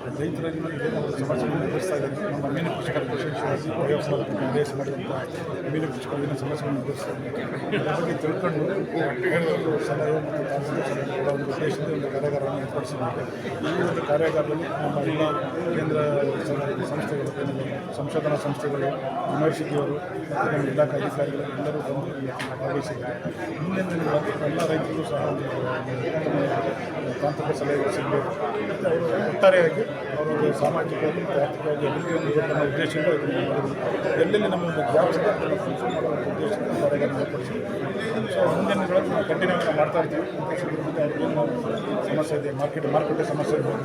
ರೈತರಲ್ಲಿ ಸಮಸ್ಯೆಗಳನ್ನು ಎದುರಿಸ್ತಾ ಇದ್ದಾರೆ ನಮ್ಮ ಮೀನು ಕೃಷಿಕರ ವಿಶೇಷವಾಗಿ ದೇಶ ಮಾಡಿದಂಥ ಮೀನು ಕೃಷಿಕರು ಏನೋ ಸಮಸ್ಯೆಗಳನ್ನು ಎದುರಿಸ್ತಾ ಇದ್ದಾರೆ ಬಗ್ಗೆ ತಿಳ್ಕೊಂಡು ಸಲಹೆ ಮತ್ತು ಒಂದು ಉದ್ದೇಶದಿಂದ ಒಂದು ಕಾರ್ಯಾಗಾರವನ್ನು ಏರ್ಪಡಿಸಿದ್ದಾರೆ ಈ ಒಂದು ಕಾರ್ಯಾಗಾರದಲ್ಲಿ ನಮ್ಮ ಎಲ್ಲ ಕೇಂದ್ರ ಸಂಸ್ಥೆಗಳು ಸಂಶೋಧನಾ ಸಂಸ್ಥೆಗಳು ಯೂನಿವರ್ಸಿಟಿಯವರು ಮತ್ತು ನಮ್ಮ ಇಲಾಖೆ ಅಧಿಕಾರಿಗಳು ಎಲ್ಲರೂ ಬಂದು ಭಾಗವಹಿಸಿದ್ದಾರೆ ಮುಂದಿನ ದಿನಗಳಲ್ಲಿ ಎಲ್ಲ ರೈತರಿಗೂ ಸಹ ತಾಂತ್ರಿಕ ಸಲಹೆಗಳು ಸಿಗಬೇಕು ಅವರು ಒಟ್ಟಾರೆಯಾಗಿ ಅವರು ಸಾಮಾಜಿಕ ಅಭಿವೃದ್ಧಿ ಹೊಂದಬೇಕನ್ನೋ ಉದ್ದೇಶದಿಂದ ಎಲ್ಲೆಲ್ಲಿ ನಮ್ಮ ಒಂದು ಗ್ರಾಮಸ್ಥರ ಉದ್ದೇಶದಿಂದ ಸೊ ಮುಂದಿನ ದಿನಗಳಲ್ಲಿ ನಾವು ಕಂಟಿನ್ಯೂ ಮಾಡ್ತಾ ಇರ್ತೀವಿ. ಸಮಸ್ಯೆ ಇದೆ ಮಾರ್ಕೆಟ್ ಮಾರುಕಟ್ಟೆ ಸಮಸ್ಯೆ ಇರ್ಬೋದು.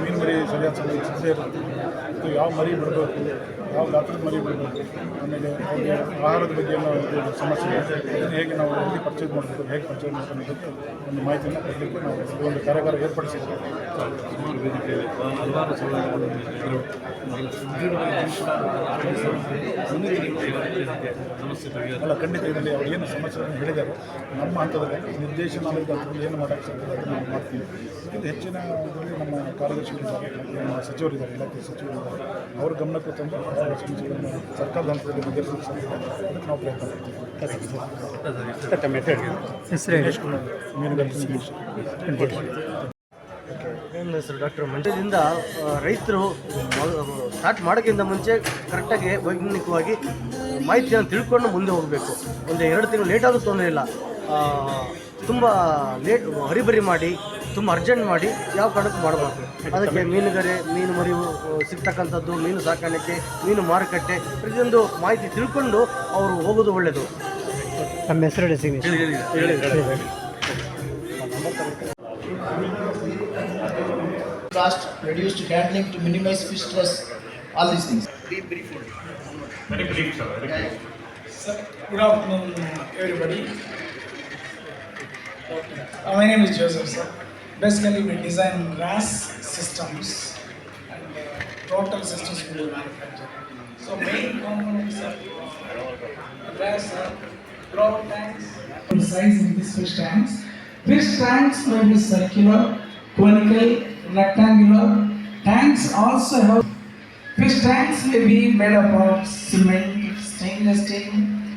ಮೀನು ಮರಿ ಸರಿಯಾದ ಸಮಸ್ಯೆ ಇರುತ್ತೆ ಯಾವ ಮರಿ ಬಿಡಬೇಕು ಯಾವ ಗಾತ್ರದ ಮರಿ ಬಿಡಬೇಕು ಆಮೇಲೆ ಅವ್ರಿಗೆ ಆಹಾರದ ಬಗ್ಗೆ ಏನೋ ಸಮಸ್ಯೆ ಅದನ್ನು ಹೇಗೆ ನಾವು ಎಲ್ಲಿ ಪರ್ಚೇಸ್ ಮಾಡಬೇಕು, ಹೇಗೆ ಪರ್ಚೇಸ್ ಮಾಡಬೇಕು ಒಂದು ಮಾಹಿತಿಯನ್ನು ಕೊಡಲಿಕ್ಕೆ ನಾವು ಒಂದು ಕಾರ್ಯಾಗಾರ ಏರ್ಪಡಿಸಿದ್ದೇವೆ ಸುಮಾರು ಹಲವಾರು ಅಲ್ಲ, ಖಂಡಿತ ಇದರಲ್ಲಿ ಅವ್ರು ಏನು ಸಮಸ್ಯೆಗಳನ್ನು ಹೇಳಿದ್ದಾರೆ ನಮ್ಮ ಹಂತದಲ್ಲಿ ನಿರ್ದೇಶನಾಲಯದ ಹಂತದಲ್ಲಿ ಏನು ಮಾಡೋಕ್ಕೆ ಸಾಧ್ಯ ಅದನ್ನು ನಾವು ಮಾಡ್ತೀವಿ. ಇದು ಹೆಚ್ಚಿನ ನಮ್ಮ ಕಾರ್ಯದರ್ಶಿಗಳಿದ್ದಾರೆ, ನಮ್ಮ ಸಚಿವರಿದ್ದಾರೆ, ಇಲಾಖೆ ಸಚಿವರಿದ್ದಾರೆ. ಅವ್ರ ಗಮನಕ್ಕೂ ತಂದು ಸರ್ಕಾರದ ಹಂತದಲ್ಲಿ ಡಾಕ್ಟರ್ ಮಂಡ್ಯದಿಂದ ರೈತರು ಸ್ಟಾರ್ಟ್ ಮಾಡೋಕ್ಕಿಂತ ಮುಂಚೆ ಕರೆಕ್ಟಾಗಿ ವೈಜ್ಞಾನಿಕವಾಗಿ ಮಾಹಿತಿಯನ್ನು ತಿಳ್ಕೊಂಡು ಮುಂದೆ ಹೋಗಬೇಕು. ಒಂದು ಎರಡು ತಿಂಗಳು ಲೇಟಾದರೂ ತೊಂದರೆ ಇಲ್ಲ. ತುಂಬ ಲೇಟ್ ಹರಿಬರಿ ಮಾಡಿ ತುಂಬ ಅರ್ಜೆಂಟ್ ಮಾಡಿ ಯಾವ ಕಡೆಗೂ ಮಾಡಬೇಕು ಅದಕ್ಕೆ ಮೀನುಗಾರಿ ಮೀನು ಮರಿವು ಸಿಗ್ತಕ್ಕಂಥದ್ದು ಮೀನು ಸಾಕಾಣಿಕೆ ಮೀನು ಮಾರುಕಟ್ಟೆ ಪ್ರತಿಯೊಂದು ಮಾಹಿತಿ ತಿಳ್ಕೊಂಡು ಅವರು ಹೋಗೋದು ಒಳ್ಳೆಯದು ನಮ್ಮ ಹೆಸರು Good afternoon, everybody. Uh, my name is Joseph, sir. Basically, we design RAS systems and uh, total systems we will manufacture. So, main components of RAS are grow tanks. Size in these fish tanks. Fish tanks may be circular, conical, rectangular. Tanks also have Fish tanks may be made up of cement, stainless steel,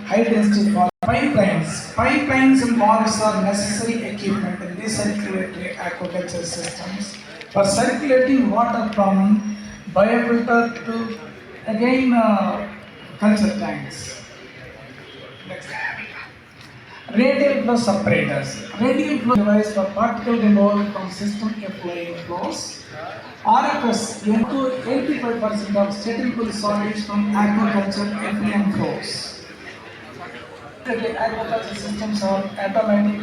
high density poly- pipelines. Pipelines and valves are necessary equipment in these circulatory aquaculture systems for circulating water from biofilter to again uh, culture tanks. Radial flow separators. Radial flow device for particle removal from system effluent flows. RFS into 85% of suitable solids from aquaculture effluent flows. The aquaculture systems are automatic,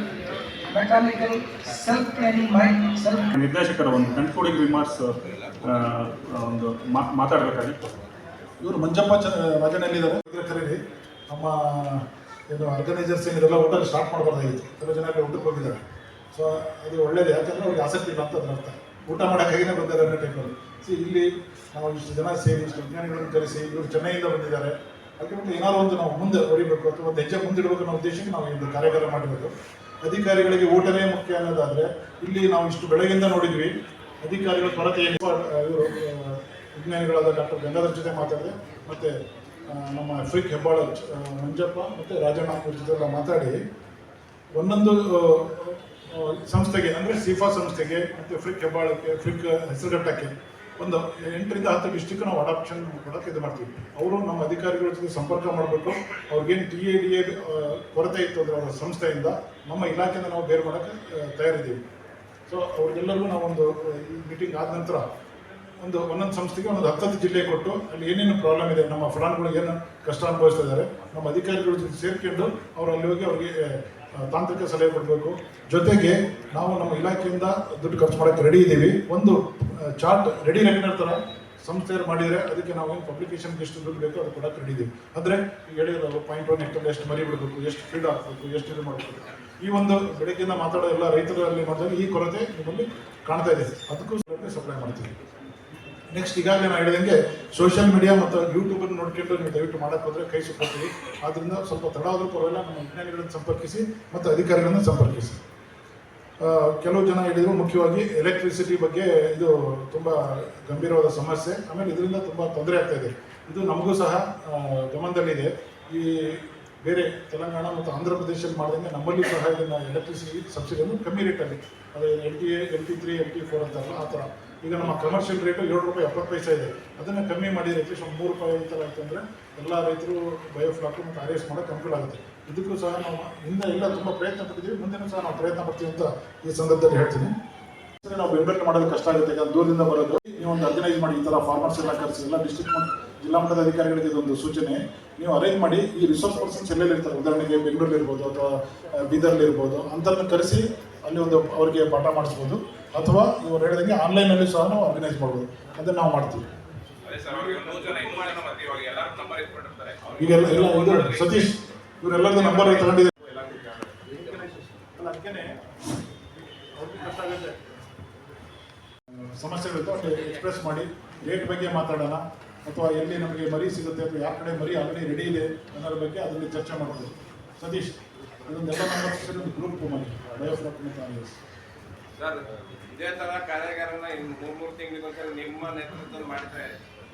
mechanical, self-cleaning mind, self. ನಿರ್ದೇಶಕರ ಒಂದು concluding remarks ಒಂದು ಮಾತಾಡಬೇಕಾಗಿತ್ತು ಮಾತಾಡ್ಬೇಕಾಗಿತ್ತು ಇವರು ಮಂಜಪ್ಪ ಚ ರಾಜನಲ್ಲಿದ್ದಾರೆ ಕರೀರಿ ನಮ್ಮ ಏನು organisers ಏನಿರಲ್ಲ ಊಟಕ್ಕೆ ಸ್ಟಾರ್ಟ್ ಮಾಡಬಾರ್ದಾಗಿತ್ತು. ಕೆಲವು ಜನ ಅಲ್ಲಿ ಊಟಕ್ಕೆ ಹೋಗಿದ್ದಾರೆ ಸೊ ಅದು ಒಳ್ಳೇದು ಯಾಕಂದರೆ ಅವ್ರಿಗೆ ಆಸಕ್ತಿ ಇಲ್ಲ ಅಂತ ಅದರ ಅರ್ಥ. ಊಟ ಮಾಡೋಕ್ಕಾಗಿನೇ ಬಂದಿದ್ದಾರೆ ಅನ್ನೋ ಟೈಮಲ್ಲಿ ಸಿ ಇಲ್ಲಿ ನಾವು ಇಷ್ಟು ಜನ ಸೇರಿ ಇಷ್ಟು ವಿಜ್ಞಾನಿಗಳನ್ನು ಕರೆಸಿ ಇವರು ಚೆನ್ನೈಯಿಂದ ಬಂದಿದ್ದಾರೆ. ಅದಕ್ಕೆ ಏನಾದ್ರು ಒಂದು ನಾವು ಮುಂದೆ ಹೊಡಿಬೇಕು ಅಥವಾ ಒಂದು ಹೆಜ್ಜೆ ಮುಂದಿಡಬೇಕು ಅನ್ನೋ ಉದ್ದೇಶಕ್ಕೆ ನಾವು ಒಂದು ಕಾರ್ಯಾಗಾರ ಮಾಡಿರೋದು. ಅಧಿಕಾರಿಗಳಿಗೆ ಊಟನೇ ಮುಖ್ಯ ಅನ್ನೋದಾದರೆ, ಇಲ್ಲಿ ನಾವು ಇಷ್ಟು ಬೆಳಗಿಂದ ನೋಡಿದ್ವಿ, ಅಧಿಕಾರಿಗಳ ಕೊರತೆ ಏನು ಇವರು ವಿಜ್ಞಾನಿಗಳಾದ ಡಾಕ್ಟರ್ ಗಂಗಾಧರ್ ಜೊತೆ ಮಾತಾಡಿದೆ, ಮತ್ತು ನಮ್ಮ ಫ್ರಿಕ್ ಹೆಬ್ಬಾಳ ಮಂಜಪ್ಪ, ಮತ್ತು ರಾಜಣ್ಣ ಜೊತೆ ಎಲ್ಲ ಮಾತಾಡಿ, ಒಂದೊಂದು ಸಂಸ್ಥೆಗೆ, ಅಂದರೆ ಸಿಫಾ ಸಂಸ್ಥೆಗೆ, ಮತ್ತು ಫ್ರಿಕ್ ಹೆಬ್ಬಾಳಕ್ಕೆ ಫ್ರಿಕ್ ಹೆಸರುಘಟ್ಟಕ್ಕೆ ಒಂದು ಎಂಟರಿಂದ ಹತ್ತು ಡಿಸ್ಟಿಕ್ ನಾವು ಅಡಾಪ್ಷನ್ ಮಾಡಕ್ಕೆ ಇದು ಮಾಡ್ತೀವಿ. ಅವರು ನಮ್ಮ ಅಧಿಕಾರಿಗಳ ಜೊತೆ ಸಂಪರ್ಕ ಮಾಡಬೇಕು. ಅವ್ರಿಗೇನು ಟಿ ಎ ಡಿ ಎ ಕೊರತೆ ಇತ್ತು ಅಂದರೆ ಅವರ ಸಂಸ್ಥೆಯಿಂದ ನಮ್ಮ ಇಲಾಖೆಯಿಂದ ನಾವು ಬೇರೆ ಮಾಡೋಕ್ಕೆ ತಯಾರಿದ್ದೀವಿ. ಸೊ ಅವ್ರಿಗೆಲ್ಲರಿಗೂ ನಾವೊಂದು ಈ ಮೀಟಿಂಗ್ ಆದ ನಂತರ ಒಂದು ಒಂದೊಂದು ಸಂಸ್ಥೆಗೆ ಒಂದೊಂದು ಹತ್ತತ್ತು ಜಿಲ್ಲೆ ಕೊಟ್ಟು ಅಲ್ಲಿ ಏನೇನು ಪ್ರಾಬ್ಲಮ್ ಇದೆ, ನಮ್ಮ ಫಲಾನುಭವಿಗಳು ಏನು ಕಷ್ಟ ಅನುಭವಿಸ್ತಾ ಇದ್ದಾರೆ, ನಮ್ಮ ಅಧಿಕಾರಿಗಳ ಜೊತೆ ಸೇರ್ಕೊಂಡು ಅವ್ರು ಅಲ್ಲಿ ಹೋಗಿ ಅವ್ರಿಗೆ ತಾಂತ್ರಿಕ ಸಲಹೆ ಕೊಡಬೇಕು. ಜೊತೆಗೆ ನಾವು ನಮ್ಮ ಇಲಾಖೆಯಿಂದ ದುಡ್ಡು ಖರ್ಚು ಮಾಡೋಕ್ಕೆ ರೆಡಿ ಇದ್ದೀವಿ. ಒಂದು ಚಾರ್ಟ್ ರೆಡಿ ರೆಗ್ಯುಲರ್ ಸಂಸ್ಥೆಯವರು ಮಾಡಿದರೆ ಅದಕ್ಕೆ ನಾವು ಏನು ಪಬ್ಲಿಕೇಶನ್ಗೆ ಎಷ್ಟು ದುಡ್ಡು ಬೇಕೋ ಅದು ಕೂಡ ರೆಡಿ ಇದ್ದೀವಿ ಅಂದರೆ ಈಗ ಪಾಯಿಂಟ್ ಒನ್ ಹೆಕ್ಟರ್ ಎಷ್ಟು ಮರಿ ಬಿಡಬೇಕು, ಎಷ್ಟು ಫೀಡ್ ಹಾಕಬೇಕು, ಎಷ್ಟು ಇದು ಮಾಡಬೇಕು. ಈ ಒಂದು ಬೆಳಗ್ಗೆಯಿಂದ ಮಾತಾಡೋ ಎಲ್ಲ ರೈತರಲ್ಲಿ ಮಾಡಿದಾಗ ಈ ಕೊರತೆ ನಿಮ್ಮಲ್ಲಿ ಕಾಣ್ತಾ ಇದೆ. ಅದಕ್ಕೂ ಸಪ್ಲೈ ಮಾಡ್ತೀವಿ. ನೆಕ್ಸ್ಟ್ ಈಗಾಗಲೇ ನಾನು ಹೇಳಿದಂಗೆ ಸೋಷಿಯಲ್ ಮೀಡಿಯಾ ಮತ್ತು ಯೂಟ್ಯೂಬನ್ನು ನೋಡ್ಕೊಂಡು ನೀವು ದಯವಿಟ್ಟು ಮಾಡಕ್ಕೆ ಹೋದರೆ ಕೈ ಸುತ್ಕೊಳ್ತೀವಿ ಆದ್ದರಿಂದ ಸ್ವಲ್ಪ ತಡ ಆದರೂ ಪರವಾಗಿಲ್ಲ, ನಮ್ಮ ವಿಜ್ಞಾನಿಗಳನ್ನು ಸಂಪರ್ಕಿಸಿ ಮತ್ತು ಅಧಿಕಾರಿಗಳನ್ನು ಸಂಪರ್ಕಿಸಿ. ಕೆಲವು ಜನ ಹೇಳಿದರು ಮುಖ್ಯವಾಗಿ ಎಲೆಕ್ಟ್ರಿಸಿಟಿ ಬಗ್ಗೆ ಇದು ತುಂಬ ಗಂಭೀರವಾದ ಸಮಸ್ಯೆ. ಆಮೇಲೆ ಇದರಿಂದ ತುಂಬ ತೊಂದರೆ ಆಗ್ತಾ ಇದೆ. ನಮಗೂ ಸಹ ಗಮನದಲ್ಲಿದೆ. ಈ ಬೇರೆ ತೆಲಂಗಾಣ ಮತ್ತು ಆಂಧ್ರ ಪ್ರದೇಶದಲ್ಲಿ ಮಾಡಿದಂಗೆ ನಮ್ಮಲ್ಲಿ ಸಹ ಇದನ್ನು ಎಲೆಕ್ಟ್ರಿಸಿಟಿ ಸಬ್ಸಿಡಿಯನ್ನು ಕಮ್ಮಿ ರೇಟಲ್ಲಿ ಅಲ್ಲಿ L T A L T three L T four ಅಂತಾರಲ್ಲ, ಆ ಥರ. ಈಗ ನಮ್ಮ ಕಮರ್ಷಿಯಲ್ ರೇಟು ಏಳು ರೂಪಾಯಿ ಎಪ್ಪತ್ತು ಪೈಸೆ ಇದೆ. ಅದನ್ನು ಕಮ್ಮಿ ಮಾಡಿ ಅಟ್ಲೀಸ್ಟ್ ಮೂರು ರೂಪಾಯಿ ಈ ಥರ ಆಯ್ತು ಅಂದರೆ ಎಲ್ಲ ರೈತರು ಬಯೋಫ್ಲಾಕು ಮತ್ತು ಆರ್ ಎಸ್ ಮಾಡೋಕ್ಕೆ ಅನುಕೂಲ ಆಗುತ್ತೆ. ಇದಕ್ಕೂ ಸಹ ನಾವು ಹಿಂದೆ ಎಲ್ಲ ತುಂಬ ಪ್ರಯತ್ನ ಪಟ್ಟಿದ್ದೀವಿ. ಮುಂದೆನೂ ಸಹ ನಾವು ಪ್ರಯತ್ನ ಪಡ್ತೀವಿ ಅಂತ ಈ ಸಂದರ್ಭದಲ್ಲಿ ಹೇಳ್ತೀನಿ. ನಾವು ಬೆಂಬಲ ಮಾಡೋದು ಕಷ್ಟ ಆಗುತ್ತೆ. ಯಾಕಂದ್ರೆ ದೂರದಿಂದ ಬರೋದು. ನೀವು ಒಂದು ಆರ್ಗನೈಸ್ ಮಾಡಿ ಈ ಥರ ಫಾರ್ಮರ್ಸ್ ಎಲ್ಲ ಕರೆಸಿ ಎಲ್ಲ ಡಿಸ್ಟ್ರಿಕ್ಟ್ ಜಿಲ್ಲಾ ಮಟ್ಟದ ಅಧಿಕಾರಿಗಳಿಗೆ ಇದೊಂದು ಸೂಚನೆ. ನೀವು ಅರೇಂಜ್ ಮಾಡಿ ಈ ರಿಸೋರ್ಸ್ ಪರ್ಸನ್ಸ್ ಎಲ್ಲೆಲ್ಲಿ ಇರ್ತಾರೆ? ಉದಾಹರಣೆಗೆ ಬೆಂಗಳೂರಲ್ಲಿ ಇರ್ಬೋದು ಅಥವಾ ಬೀದರ್ಲಿ ಇರ್ಬೋದು. ಅಂಥವ್ರನ್ನ ಕರೆಸಿ ಅಲ್ಲಿ ಒಂದು ಅವರಿಗೆ ಪಾಠ ಮಾಡಿಸ್ಬೋದು. ಅಥವಾ ನೀವು ಹೇಳಿದಂಗೆ ಆನ್ಲೈನಲ್ಲಿ ಸಹ ನಾವು ಆರ್ಗನೈಸ್ ಮಾಡ್ಬೋದು. ಅದನ್ನು ನಾವು ಮಾಡ್ತೀವಿ. ಈಗೆಲ್ಲ ಎಲ್ಲ ಸತೀಶ್ ಇವರೆಲ್ಲರದ್ದು ನಂಬರ್ ತಗೊಂಡಿದ್ದಾರೆ ಅಲ್ಲ ಅದಕ್ಕೇನೆ ಅವ್ರಿಗೆ ಕಷ್ಟ ಆಗುತ್ತೆ ಸಮಸ್ಯೆಗಳಿತ್ತು ಅಲ್ಲಿ ಎಕ್ಸ್ಪ್ರೆಸ್ ಮಾಡಿ ರೇಟ್ ಬಗ್ಗೆ ಮಾತಾಡೋಣ ಅಥವಾ ಎಲ್ಲಿ ನಮಗೆ ಮರಿ ಸಿಗುತ್ತೆ ಅಥವಾ ಯಾವ ಕಡೆ ಮರಿ ಆಲ್ರೆಡಿ ರೆಡಿ ಇದೆ ಅನ್ನೋದ್ರ ಬಗ್ಗೆ ಅದರಲ್ಲಿ ಚರ್ಚೆ ಮಾಡ್ಬೋದು ಸತೀಶ್ ಇದೊಂದೆಲ್ಲ ಒಂದು ಗ್ರೂಪ್ ಮಾಡಿ ಬಯೋಫ್ಲಾಕ್ ಮತ್ತು ಸರ್ ಇದೇ ತರ ಕಾರ್ಯಾಗಾರನ ಇನ್ನು ಮೂರ್ ಮೂರು ತಿಂಗಳಿಗೊಂದ್ಸರಿ ನಿಮ್ಮ ನೇತೃತ್ವದಲ್ಲಿ ಮಾಡಿದ್ರೆ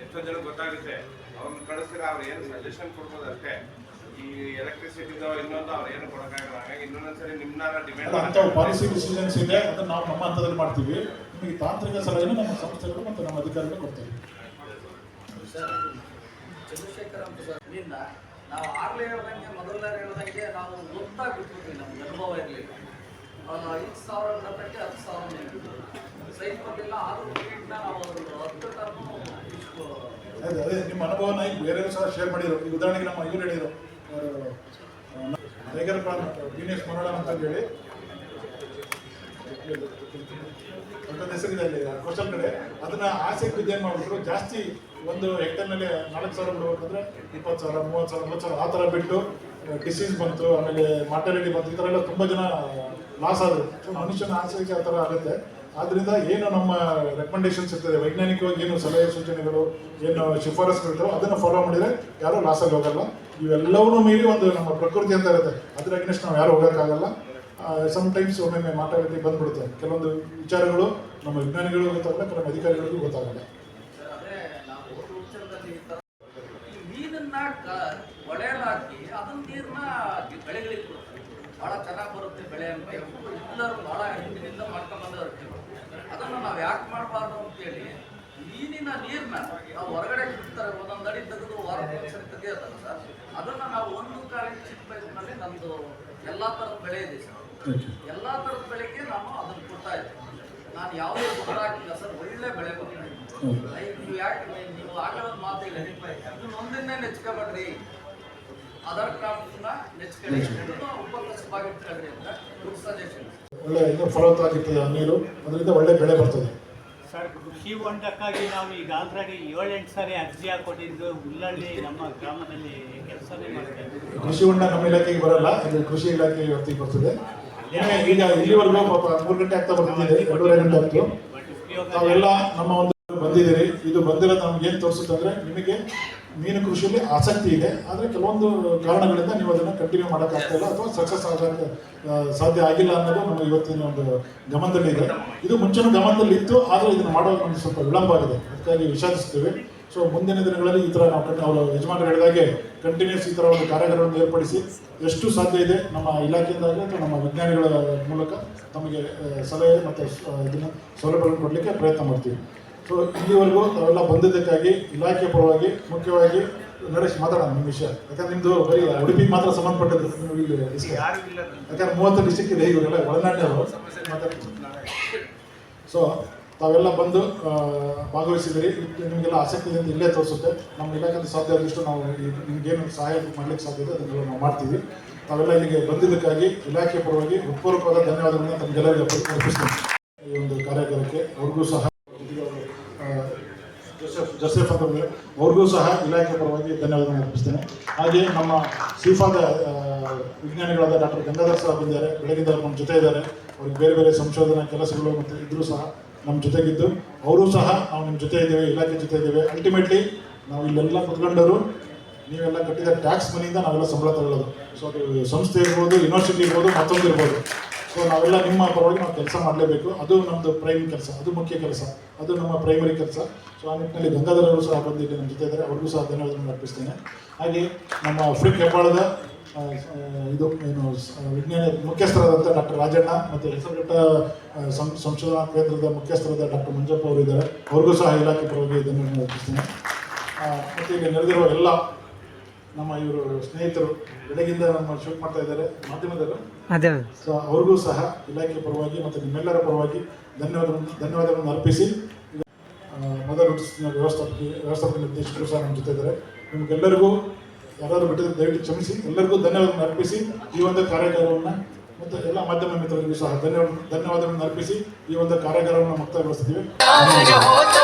ಎಷ್ಟೋ ಜನ ಗೊತ್ತಾಗುತ್ತೆ. ಅವ್ರನ್ನ ಕಳಿಸಿದ್ರೆ ಅವ್ರು ಏನು ಸಜೆಷನ್ ಕೊಡ್ಬೋದು ಅಷ್ಟೇ. ಈ ಎಲೆಕ್ಟ್ರಿಸಿಟಿದೋ ಇನ್ನೊಂದು ಅವ್ರು ಏನು ಕೊಡೋಕ್ಕಾಗಲ್ಲ. ಹಾಗಾಗಿ ನಿಮ್ಮನ್ನ ಡಿಮ್ಯಾಂಡ್ ಪಾಲಿಸಿ ಡಿಸಿಷನ್ಸ್ ಇದೆ ಅದನ್ನು ನಾವು ನಮ್ಮ ಹಂತದಲ್ಲಿ ಮಾಡ್ತೀವಿ. ನಿಮಗೆ ತಾಂತ್ರಿಕ ಸಲಹೆಯನ್ನು ನಮ್ಮ ಸಂಸ್ಥೆಗಳು ಮತ್ತು ನಮ್ಮ ಅಧಿಕಾರಿಗಳು ಕೊಡ್ತೀವಿ ಚಂದ್ರಶೇಖರ್ ಅಂತ ನಾವು ಆಗ್ಲೇ ಹೇಳ್ದಂಗೆ ಮೊದಲನೇ ಹೇಳ್ದಂಗೆ ನಾವು ಬಿಟ್ಬಿಟ್ವಿ ನಮ್ಗೆ ಅನುಭವ ಇರಲಿಲ್ಲ. ಐದು ಸಾವಿರ ಗಂಟೆಗೆ ಹತ್ತು ಸಾವಿರ ನೀಡಿದ್ರು ಟಿಕೆಟ್ನ ನಾವು ಹತ್ತು ಟರ್ಮು ಅದೇ ಅದೇ ನಿಮ್ಮ ಅನುಭವನ ಈಗ ಬೇರೆಯವರು ಸಹ ಶೇರ್ ಮಾಡಿದ್ರು ಈಗ ಉದಾಹರಣೆಗೆ ನಮ್ಮ ಇವ್ರು ಹೇಳಿದ್ರು ಟೈಗರ್ ಪ್ರಾನ್ ದಿನೇಶ್ ಅಂತ ಹೇಳಿ. ದೊಡ್ಡ ಹೆಸರಿದೆ ಅಲ್ಲಿ ಕೋಸ್ಟಲ್ ಕಡೆ. ಅದನ್ನ ಆಸೆಗೆ ಬಿದ್ದು ಏನು ಮಾಡ್ಬಿಟ್ರು, ಜಾಸ್ತಿ ಒಂದು ಹೆಕ್ಟರ್ನಲ್ಲಿ ನಾಲ್ಕು ಸಾವಿರ ಬಿಡ್ಬೇಕಂದ್ರೆ ಇಪ್ಪತ್ತು ಸಾವಿರ, ಮೂವತ್ತು ಸಾವಿರ ಮೂವತ್ತು ಸಾವಿರ ಆ ಥರ ಬಿಟ್ಟು ಡಿಸೀಸ್ ಬಂತು, ಆಮೇಲೆ ಮಾರ್ಟಾಲಿಟಿ ಬಂತು, ಈ ಥರ ಎಲ್ಲ ತುಂಬ ಜನ ಲಾಸ್ ಆದರು. ಮನುಷ್ಯನ ಆಸೆಗೆ ಆ ಥರ ಆಗುತ್ತೆ. ಆದ್ರಿಂದ ಏನು ನಮ್ಮ ರೆಕಮೆಂಡೇಶನ್ಸ್ ಇರ್ತದೆ, ವೈಜ್ಞಾನಿಕವಾಗಿ ಏನು ಸಲಹೆ ಸೂಚನೆಗಳು, ಏನು ಶಿಫಾರಸ್ಗಳಿರ್ತಾವೆ ಅದನ್ನು ಫಾಲೋ ಮಾಡಿದರೆ ಯಾರೂ ಲಾಸಲ್ಲಿ ಹೋಗಲ್ಲ. ಇವೆಲ್ಲವನ್ನೂ ಮೀರಿ ಒಂದು ನಮ್ಮ ಪ್ರಕೃತಿ ಅಂತ ಇರುತ್ತೆ. ಅದ್ರ ಅಗ್ನೆಸ್ಟ್ ನಾವು ಯಾರು ಹೋಗೋಕ್ಕಾಗಲ್ಲ. ಟೈಮ್ಸ್ ಒಮ್ಮೊಮ್ಮೆ ಮಾತಾಡಲಿಕ್ಕೆ ಬಂದ್ಬಿಡುತ್ತೆ. ಕೆಲವೊಂದು ವಿಚಾರಗಳು ನಮ್ಮ ವಿಜ್ಞಾನಿಗಳು ಗೊತ್ತಾಗಲ್ಲ ನಮ್ಮ ಅಧಿಕಾರಿಗಳಿಗೂ ಗೊತ್ತಾಗಲ್ಲ. ಬೆಳೆಗಳಿಗೆ ಭಾಳ ಚೆನ್ನಾಗಿ ಬರುತ್ತೆ ಬೆಳೆ ಅಂತ. ಎಲ್ಲರೂ ಬಹಳ ಹಿಂದಿನಿಂದ ಮಾಡ್ಕೊಂಡು ಬಂದಿರ್ತೀವಿ ಅದನ್ನು ನಾವು ಯಾಕೆ ಮಾಡಬಾರ್ದು ಅಂತೇಳಿ ಮೀನಿನ ನೀರನ್ನ ನಾವು ಹೊರಗಡೆ ಬಿಡ್ತಾರೆ ಒಂದೊಂದು ಅಡಿ ತೆಗೆದು ವಾರಕ್ಕೆ ತೆಗೆಯೋದಲ್ಲ ಸರ್ ಅದನ್ನು ನಾವು ಒಂದು ಕಾಲಿಗೆ ಚಿಕ್ಕ ಪೈಪ್ನಲ್ಲಿ ನಮ್ಮದು ಎಲ್ಲ ಥರದ ಬೆಳೆ ಇದೆ ಸರ್. ಎಲ್ಲ ಥರದ ಬೆಳೆಗೆ ನಾನು ಅದನ್ನು ಕೊಡ್ತಾ ಇದ್ದೀವಿ. ನಾನು ಯಾವುದೇ ಗೊಬ್ಬರ ಹಾಕಿಲ್ಲ ಸರ್ ಒಳ್ಳೆ ಬೆಳೆ ಬರ್ತೀನಿ ನೀವು ಯಾಕೆ ನೀವು- ನೀವು ಆಗಲೇ ಒಂದು ಮಾತು ಇಲ್ಲ ಇದನ್ನ ಒಂದನ್ನೇ ನೆಚ್ಕೋಬೇಡ್ರಿ ಆಧಾರ್ ಕ್ರಾಫ್ಟ್ನ ನೆಚ್ಕೊಳ್ಳಿ ಉಪಕಸವಾಗಿ ಇಟ್ಕೊಳ್ರಿ ಅಂತ ಗುಡ್ ಸಜೆಷನ್ ಒಳ್ಳೆ ಇನ್ನೂ ಫಲವತ್ತಾಗಿರ್ತದೆ ಆ ನೀರು. ಅದರಿಂದ ಒಳ್ಳೆ ಬೆಳೆ ಬರ್ತದೆ. ಸರ್ ಕೃಷಿ ಹೊಂಡಕ್ಕಾಗಿ ನಾವು ಈಗ ಆಲ್ರೆಡಿ ಏಳೆಂಟು ಸಾರಿ ಅರ್ಜಿ ಹಾಕೊಟ್ಟಿದ್ದು ಹುಲ್ಲಳ್ಳಿ ನಮ್ಮ ಗ್ರಾಮದಲ್ಲಿ ಕೆಲಸನೇ ಮಾಡ್ತಾ ಇದ್ದೀವಿ. ಕೃಷಿ ಹೊಂಡ ನಮ್ಮ ಇಲಾಖೆಗೆ ಬರಲ್ಲ ಇದು ಕೃಷಿ ಇಲಾಖೆ ವ್ಯಾಪ್ತಿಗೆ ಬರ್ತದೆ. ಈಗ ಇಲ್ಲಿವರೆಗೂ ಮೂರು ಗಂಟೆ ಆಗ್ತಾ ಬಂದಿದೆ ಎರಡೂವರೆ ಗಂಟೆ ಆಗ್ತು. ಬಟ್ ತಾವೆಲ್ಲ ನಮ್ಮ ಒಂದು ಬಂದಿದ್ದೀರಿ. ಇದು ಬಂದಿರೋದು ನಮ್ಗೆ ಏನು ತೋರಿಸುತ್ತೆ ಅಂದ್ರೆ ನಿಮಗೆ ಮೀನು ಕೃಷಿಯಲ್ಲಿ ಆಸಕ್ತಿ ಇದೆ. ಆದರೆ ಕೆಲವೊಂದು ಕಾರಣಗಳಿಂದ ನೀವು ಅದನ್ನು ಕಂಟಿನ್ಯೂ ಮಾಡೋಕ್ಕಾಗ್ತಾ ಇಲ್ಲ ಅಥವಾ ಸಕ್ಸಸ್ ಆಗೋಕ್ಕೆ ಸಾಧ್ಯ ಆಗಿಲ್ಲ ಅನ್ನೋದು ನಮ್ಮ ಇವತ್ತಿನ ಒಂದು ಗಮನದಲ್ಲಿದೆ ಇದು. ಮುಂಚೆನೂ ಗಮನದಲ್ಲಿ ಇತ್ತು, ಆದರೆ ಇದನ್ನು ಮಾಡೋದು ನಮ್ಗೆ ಸ್ವಲ್ಪ ವಿಳಂಬ ಆಗಿದೆ. ಅದಕ್ಕಾಗಿ ವಿಷಾದಿಸ್ತೀವಿ. ಸೊ ಮುಂದಿನ ದಿನಗಳಲ್ಲಿ ಈ ಥರ ನಾವು ಅವರು ಯಜಮಾನರು ಹೇಳಿದಾಗೆ ಕಂಟಿನ್ಯೂಸ್ ಈ ಥರ ಒಂದು ಕಾರ್ಯಾಗಾರವನ್ನು ಏರ್ಪಡಿಸಿ ಎಷ್ಟು ಸಾಧ್ಯ ಇದೆ ನಮ್ಮ ಇಲಾಖೆಯಿಂದಾಗಲಿ ಅಥವಾ ನಮ್ಮ ವಿಜ್ಞಾನಿಗಳ ಮೂಲಕ ತಮಗೆ ಸಲಹೆ ಮತ್ತು ಇದನ್ನು ಸೌಲಭ್ಯಗಳನ್ನು ಕೊಡಲಿಕ್ಕೆ ಪ್ರಯತ್ನ ಮಾಡ್ತೀವಿ. ಸೊ ಇಲ್ಲಿವರೆಗೂ ತಾವೆಲ್ಲ ಬಂದಿದ್ದಕ್ಕಾಗಿ ಇಲಾಖೆ ಪರವಾಗಿ ಮುಖ್ಯವಾಗಿ ನರೇಶ್ ಮಾತಾಡೋಣ ನಿಮ್ಮ ವಿಷಯ. ಯಾಕಂದ್ರೆ ನಿಮ್ಮದು ಬರೀ ಉಡುಪಿಗೆ ಮಾತ್ರ ಸಂಬಂಧಪಟ್ಟದ್ದು ನೀವು ಇಲ್ಲಿ. ಯಾಕಂದ್ರೆ ಮೂವತ್ತು ಡಿಸ್ಟಿಕ್ ಇದೆ ಇವರೆಲ್ಲ ಒಳನಾಡಿನವರು ಸೊ ತಾವೆಲ್ಲ ಬಂದು ಭಾಗವಹಿಸಿದಿರಿ ನಿಮಗೆಲ್ಲ ಆಸಕ್ತಿ ಇದೆ ಅಂತ ಇಲ್ಲೇ ತೋರಿಸುತ್ತೆ. ನಮ್ಮ ಇಲಾಖೆಯಲ್ಲಿ ಸಾಧ್ಯ ಆದಷ್ಟು ನಾವು ನಿಮ್ಗೇನು ಸಹಾಯ ಮಾಡ್ಲಿಕ್ಕೆ ಸಾಧ್ಯ ಇದೆ ಅದನ್ನು ನಾವು ಮಾಡ್ತೀವಿ. ತಾವೆಲ್ಲ ಇಲ್ಲಿಗೆ ಬಂದಿದ್ದಕ್ಕಾಗಿ ಇಲಾಖೆ ಪರವಾಗಿ ಹೃತ್ಪೂರ್ವಕವಾದ ಧನ್ಯವಾದಗಳನ್ನ ತಮ್ಮ ಅರ್ಪ- ಅರ್ಪಿಸ್ತೀನಿ ಈ ಒಂದು ಕಾರ್ಯಾಗಾರಕ್ಕೆ ಅವ್ರಿಗೂ ಸಹ ಆ, ಜೋಸೆಫ್ ಜೋಸೆಫ್ ಅಂತ ಬಂದ್ರೆ ಅವ್ರಿಗೂ ಸಹ ಇಲಾಖೆ ಪರವಾಗಿ ಧನ್ಯವಾದಗಳನ್ನು ಅರ್ಪಿಸ್ತೇನೆ. ಹಾಗೆ ನಮ್ಮ ಸಿಫಾದ ವಿಜ್ಞಾನಿಗಳಾದ ಡಾಕ್ಟರ್ ಗಂಗಾಧರ್ ಸಹ ಬಂದಿದ್ದಾರೆ ಬೆಳಗಿಂದ ನಮ್ಮ ಜೊತೆ ಇದ್ದಾರೆ. ಅವ್ರಿಗೆ ಬೇರೆ ಬೇರೆ ಸಂಶೋಧನಾ ಕೆಲಸಗಳು ಮತ್ತು ಇದ್ರೂ ಸಹ ನಮ್ಮ ಜೊತೆಗಿದ್ದು. ಅವರು ಸಹ ನಾವು ನಿಮ್ಮ ಜೊತೆ ಇದ್ದೇವೆ, ಇಲಾಖೆ ಜೊತೆ ಇದ್ದೇವೆ. ಅಲ್ಟಿಮೇಟ್ಲಿ ನಾವು ಇಲ್ಲೆಲ್ಲ ಕುತ್ಕೊಂಡವರು, ನೀವೆಲ್ಲ ಕಟ್ಟಿದ ಟ್ಯಾಕ್ಸ್ ಮನಿಯಿಂದ ನಾವೆಲ್ಲ ಸಂಬಳ ತಗೊಳ್ಳೋದು. ಸೊ ಅದು ಸಂಸ್ಥೆ ಇರ್ಬೋದು, ಯೂನಿವರ್ಸಿಟಿ ಇರ್ಬೋದು, ಮತ್ತೊಂದು ಇರ್ಬೋದು. ಸೊ ನಾವೆಲ್ಲ ನಿಮ್ಮ ಪರವಾಗಿ ನಾವು ಕೆಲಸ ಮಾಡಲೇಬೇಕು. ಅದು ನಮ್ಮದು ಪ್ರೈಮ್ ಕೆಲಸ, ಅದು ಮುಖ್ಯ ಕೆಲಸ, ಅದು ನಮ್ಮ ಪ್ರೈಮರಿ ಕೆಲಸ. ಸೊ ಆ ನಿಟ್ಟಿನಲ್ಲಿ ಗಂಗಾಧರ್ ಅವರು ಸಹ ಬಂದು ನಮ್ಮ ಜೊತೆ ಇದ್ದಾರೆ ಅವ್ರಿಗೂ ಸಹ ಧನ್ಯವಾದಗಳನ್ನು ಅರ್ಪಿಸ್ತೇನೆ. ಹಾಗೆ ನಮ್ಮ ಫ್ರೀ ಹೆಬ್ಬಾಳದ ಇದು ಏನು ವಿಜ್ಞಾನ ಮುಖ್ಯಸ್ಥರಾದಂಥ ಡಾಕ್ಟರ್ ರಾಜಣ್ಣ ಮತ್ತು ಹೆಸರುಘಟ್ಟ ಸಂ- ಸಂಶೋಧನಾ ಕೇಂದ್ರದ ಮುಖ್ಯಸ್ಥರಾದ ಡಾಕ್ಟರ್ ಮಂಜಪ್ಪ ಅವರು ಇದ್ದಾರೆ. ಅವ್ರಿಗೂ ಸಹ ಇಲಾಖೆ ಪರವಾಗಿ ಧನ್ಯವಾದ ಅರ್ಪಿಸ್ತೇನೆ. ಮತ್ತು ಇಲ್ಲಿ ನಡೆದಿರುವ ಎಲ್ಲ ನಮ್ಮ ಇವರು ಸ್ನೇಹಿತರು ಬೆಳಗಿಂದ ನಮ್ಮ ಶೂಟ್ ಮಾಡ್ತಾ ಇದ್ದಾರೆ ಮಾಧ್ಯಮದವರು ಅದೇ. ಸೊ ಅವ್ರಿಗೂ ಸಹ ಇಲಾಖೆ ಪರವಾಗಿ ಮತ್ತು ನಿಮ್ಮೆಲ್ಲರ ಪರವಾಗಿ ಧನ್ಯವಾದ ಧನ್ಯವಾದಗಳನ್ನು ಅರ್ಪಿಸಿ. ಮೊದಲು ವ್ಯವಸ್ಥಾಪಕ ವ್ಯವಸ್ಥಾಪಕ ನಿರ್ದೇಶಕರು ಸಹ ನಮ್ಮ ಜೊತೆ ಇದ್ದಾರೆ. ನಿಮಗೆಲ್ಲರಿಗೂ ಯಾರಾದರೂ ಬಿಟ್ಟಿದ್ರೆ ದಯವಿಟ್ಟು ಕ್ಷಮಿಸಿ. ಎಲ್ಲರಿಗೂ ಧನ್ಯವಾದಗಳನ್ನು ಅರ್ಪಿಸಿ. ಈ ಒಂದು ಕಾರ್ಯಾಗಾರವನ್ನು ಮತ್ತು ಎಲ್ಲ ಮಾಧ್ಯಮ ಮಿತ್ರರಿಗೂ ಸಹ ಧನ್ಯವಾದ ಧನ್ಯವಾದಗಳನ್ನು ಅರ್ಪಿಸಿ. ಈ ಒಂದು ಕಾರ್ಯಾಗಾರವನ್ನು ಮುಕ್ತಾಯಗೊಳಿಸ್ತೀವಿ ಹೋತ